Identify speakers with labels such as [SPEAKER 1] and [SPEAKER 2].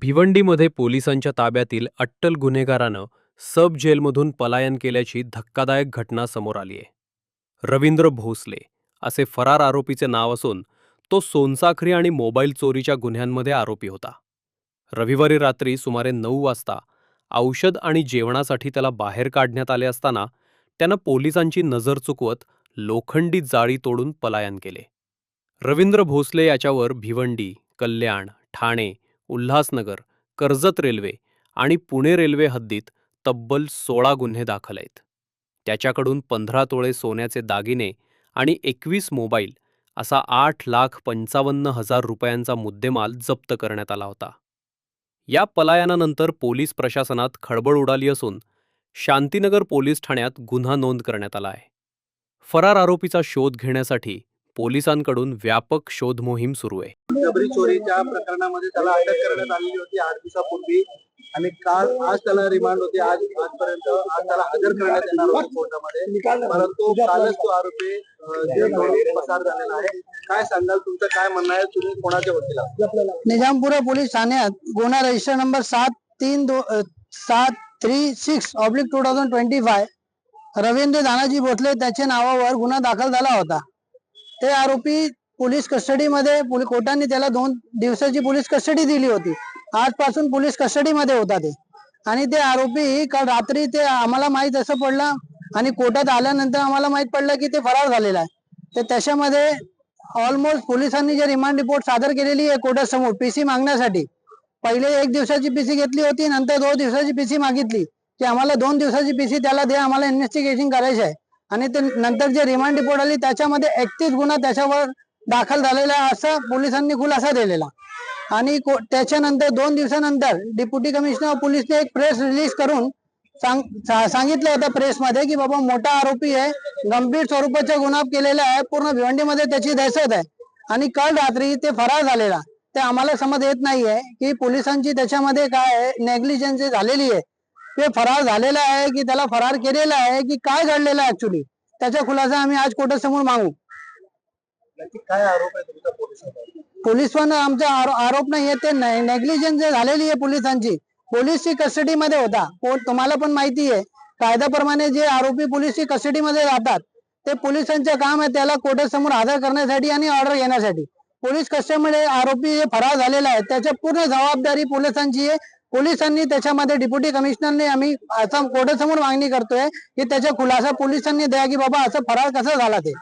[SPEAKER 1] भिवंडीमध्ये पोलिसांच्या ताब्यातील अट्टल गुन्हेगारानं सब जेलमधून पलायन केल्याची धक्कादायक घटना समोर आली आहे रवींद्र भोसले असे फरार आरोपीचे नाव असून तो सोनसाखरी आणि मोबाईल चोरीच्या गुन्ह्यांमध्ये आरोपी होता. रविवारी रात्री सुमारे नऊ वाजता औषध आणि जेवणासाठी त्याला बाहेर काढण्यात आले असताना त्यानं पोलिसांची नजर चुकवत लोखंडी जाळी तोडून पलायन केले. रवींद्र भोसले याच्यावर भिवंडी कल्याण ठाणे उल्हासनगर कर्जत रेल्वे आणि पुणे रेल्वे हद्दीत तब्बल सोळा गुन्हे दाखल आहेत. त्याच्याकडून पंधरा तोळे सोन्याचे दागिने आणि एकवीस मोबाईल असा आठ लाख पंचावन्न हजार रुपयांचा मुद्देमाल जप्त करण्यात आला होता. या पलायनानंतर पोलीस प्रशासनात खळबळ उडाली असून शांतीनगर पोलीस ठाण्यात गुन्हा नोंद करण्यात आला आहे. फरार आरोपीचा शोध घेण्यासाठी पोलिसांकडून व्यापक शोध मोहीम सुरू आहे.
[SPEAKER 2] शबरी चोरीच्या प्रकरणामध्ये त्याला अटक करण्यात आलेली होती आठ दिवसापूर्वी आणि काल आज त्याला रिमांड होती. आज आजपर्यंत आज त्याला हजर करण्यात येणार होते कोर्टामध्ये. परंतु कालच तो आरोपी पसार झालेला आहे काय सांगाल? तुमचं काय म्हणणं आहे? तुम्ही कोणाच्या वकील?
[SPEAKER 3] निजामपुरा पोलीस ठाण्यात गुन्हा रजिस्टर नंबर सात तीन दो सात three six oblique two thousand twenty five Ravindra Danaji Bhosale त्याच्या नावावर गुन्हा दाखल झाला होता. ते आरोपी पोलीस कस्टडीमध्ये कोर्टाने त्याला दोन दिवसाची पोलीस कस्टडी दिली होती. आजपासून पोलीस कस्टडीमध्ये होता ते. आणि ते आरोपी काल रात्री ते आम्हाला माहीत असं पडलं आणि कोर्टात आल्यानंतर आम्हाला माहीत पडलं की ते फरार झालेला आहे. तर त्याच्यामध्ये ऑलमोस्ट पोलिसांनी जे रिमांड रिपोर्ट सादर केलेली आहे कोर्टासमोर पीसी मागण्यासाठी पहिले एक दिवसाची पीसी घेतली होती नंतर दोन दिवसाची पीसी मागितली. की आम्हाला दोन दिवसाची पीसी त्याला दे आम्हाला इन्व्हेस्टिगेशन करायची आहे. आणि ते नंतर जे रिमांड रिपोर्ट आली त्याच्यामध्ये एकतीस गुन्हा त्याच्यावर दाखल झालेला आहे असं पोलिसांनी खुलासा दिलेला. आणि त्याच्यानंतर दोन दिवसानंतर डिप्युटी कमिशनर पोलिसने एक प्रेस रिलीज करून सांग सांगितलं होतं प्रेसमध्ये की बाबा मोठा आरोपी आहे गंभीर स्वरूपाचा गुन्हा केलेला आहे पूर्ण भिवंडीमध्ये त्याची दहशत आहे. आणि काल रात्री ते फरार झालेला. ते आम्हाला समज येत नाहीये की पोलिसांची त्याच्यामध्ये काय नेग्लिजन्सी झालेली आहे. ते फरार झालेला आहे की त्याला फरार केलेला आहे की काय घडलेलं आहे ऍक्च्युली त्याचा खुलासा आम्ही आज कोर्टासमोर मागू.
[SPEAKER 2] काय आरोप आहे
[SPEAKER 3] पोलीस पण आमचा आरो- आरोप नाही आहे ते नेग्लिजन्स झालेली आहे पोलिसांची पोलीसची कस्टडीमध्ये होता. तुम्हाला पण माहिती आहे. कायद्याप्रमाणे जे आरोपी पोलीसची कस्टडीमध्ये राहतात ते पोलिसांचं काम आहे त्याला कोर्टासमोर हजर करण्यासाठी आणि ऑर्डर घेण्यासाठी. पोलीस कस्टडीमध्ये आरोपी जे फरार झालेला आहे त्याच्या पूर्ण जबाबदारी पोलिसांची आहे. पोलिसांनी त्याच्यामध्ये डिप्युटी कमिशनरने आम्ही असं कोर्टासमोर मागणी करतोय की त्याचा खुलासा पोलिसांनी द्या की बाबा असं फरार कसा झाला ते.